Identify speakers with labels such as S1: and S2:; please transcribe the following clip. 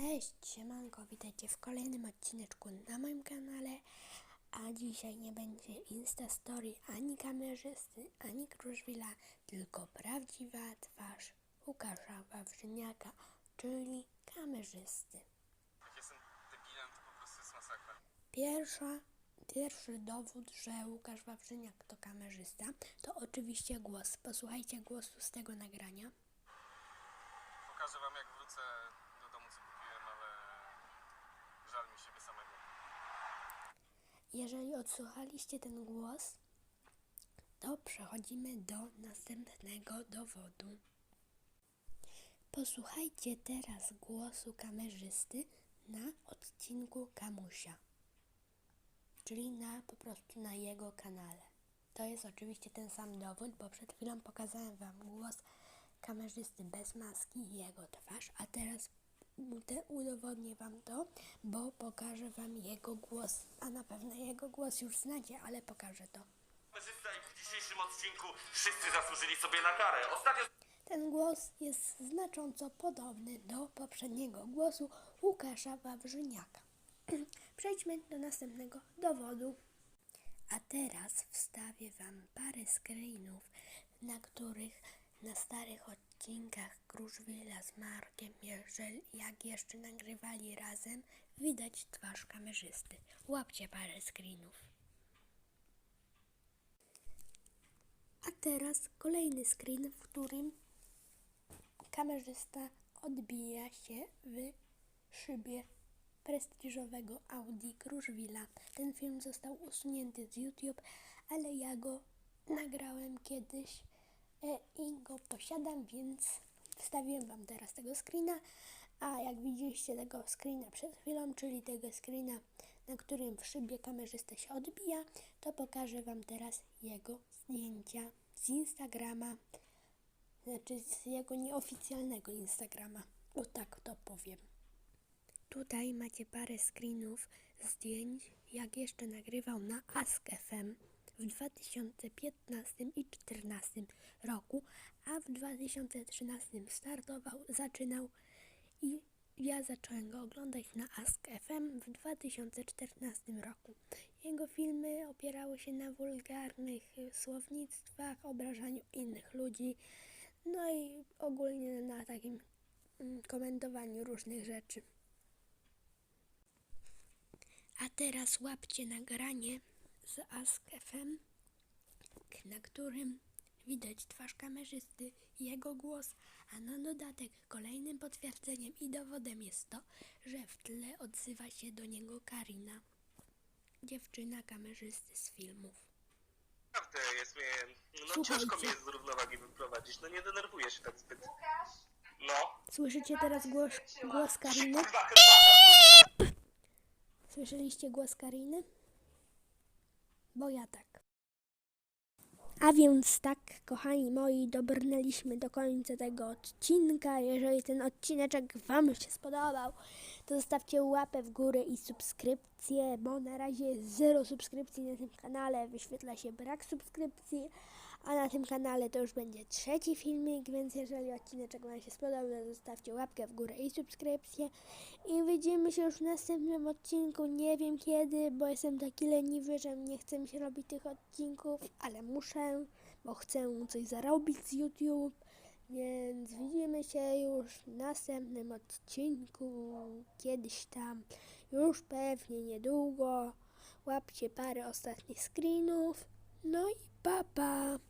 S1: Cześć, siemanko, witajcie w kolejnym odcineczku na moim kanale, a dzisiaj nie będzie Insta Story ani kamerzysty, ani Kruszwila, tylko prawdziwa twarz Łukasza Wawrzyniaka, czyli kamerzysty.
S2: Jak jestem debilem, to po prostu jest masakra.
S1: Pierwsza, pierwszy dowód, że Łukasz Wawrzyniak to kamerzysta, to oczywiście głos. Posłuchajcie głosu z tego nagrania.
S2: Pokażę wam jak wrócę do domu co kupiłem, ale żal mi siebie samego.
S1: Jeżeli odsłuchaliście ten głos, to przechodzimy do następnego dowodu. Posłuchajcie teraz głosu kamerzysty na odcinku Kamusia, czyli na po prostu na jego kanale. To jest oczywiście ten sam dowód, bo przed chwilą pokazałem wam głos kamerzysty bez maski i jego twarz, a teraz te- udowodnię wam to, bo pokażę wam jego głos, a na pewno jego głos już znacie, ale pokażę to.
S3: Kamerzysta i w dzisiejszym odcinku wszyscy zasłużyli sobie na karę. Ostatnio
S1: Ten głos jest znacząco podobny do poprzedniego głosu Łukasza Wawrzyniaka. Przejdźmy do następnego dowodu. A teraz wstawię Wam parę screenów, na których na starych odcinkach Kruszwila z Markiem, jeżeli, jak jeszcze nagrywali razem, widać twarz kamerzysty. Łapcie parę screenów. A teraz kolejny screen, w którym kamerzysta odbija się w szybie prestiżowego Audi Kruszwila. Ten film został usunięty z YouTube, ale ja go nagrałem kiedyś i go posiadam, więc wstawiłem Wam teraz tego screena. A jak widzieliście tego screena przed chwilą, czyli tego screena, na którym w szybie kamerzysta się odbija, to pokażę Wam teraz jego zdjęcia z Instagrama znaczy z jego nieoficjalnego Instagrama. O tak to powiem. Tutaj macie parę screenów zdjęć, jak jeszcze nagrywał na Ask FM w 2015 i 2014 roku, a w 2013 startował, zaczynał i ja zacząłem go oglądać na Ask FM w 2014 roku. Jego filmy opierały się na wulgarnych słownictwach, obrażaniu innych ludzi, no i ogólnie na takim mm, komentowaniu różnych rzeczy. A teraz łapcie nagranie z Ask FM, na którym widać twarz kamerzysty i jego głos, a na dodatek kolejnym potwierdzeniem i dowodem jest to, że w tle odzywa się do niego Karina, dziewczyna kamerzysty z filmów.
S3: naprawdę jest mnie... No
S1: Słuchajcie.
S3: ciężko mi jest z równowagi wyprowadzić. No nie denerwuję się tak zbyt. No.
S1: Słyszycie teraz głos, głos Kariny?
S3: Kurwa,
S1: Słyszeliście głos Kariny? Bo ja tak. A więc tak, kochani moi, dobrnęliśmy do końca tego odcinka. Jeżeli ten odcineczek Wam się spodobał, to zostawcie łapę w górę i subskrypcję, bo na razie zero subskrypcji na tym kanale, wyświetla się brak subskrypcji, a na tym kanale to już będzie trzeci filmik, więc jeżeli odcineczek Wam się spodobał, to zostawcie łapkę w górę i subskrypcję i widzimy się już w następnym odcinku, nie wiem kiedy, bo jestem taki leniwy, że nie chce mi się robić tych odcinków, ale muszę, bo chcę coś zarobić z YouTube, więc widzimy się już w następnym odcinku, kiedyś tam, już pewnie niedługo. Łapcie parę ostatnich screenów, no i pa pa!